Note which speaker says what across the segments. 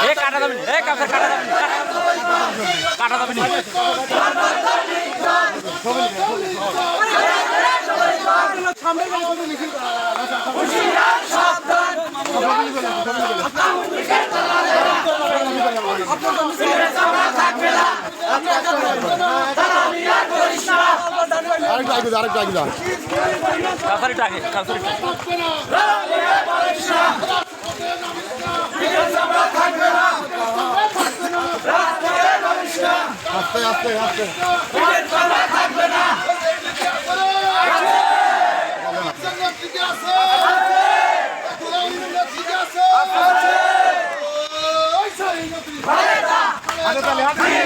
Speaker 1: আরেকটা কাটা যাবেন এ
Speaker 2: কাটা কাটা যাবেন কাটা যাবেন আরেকটা আগে
Speaker 1: আরেকটা আগে
Speaker 2: আস্তে আস্তে আস্তে। হাতে তালে হাতে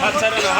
Speaker 1: আচ্ছা রে না।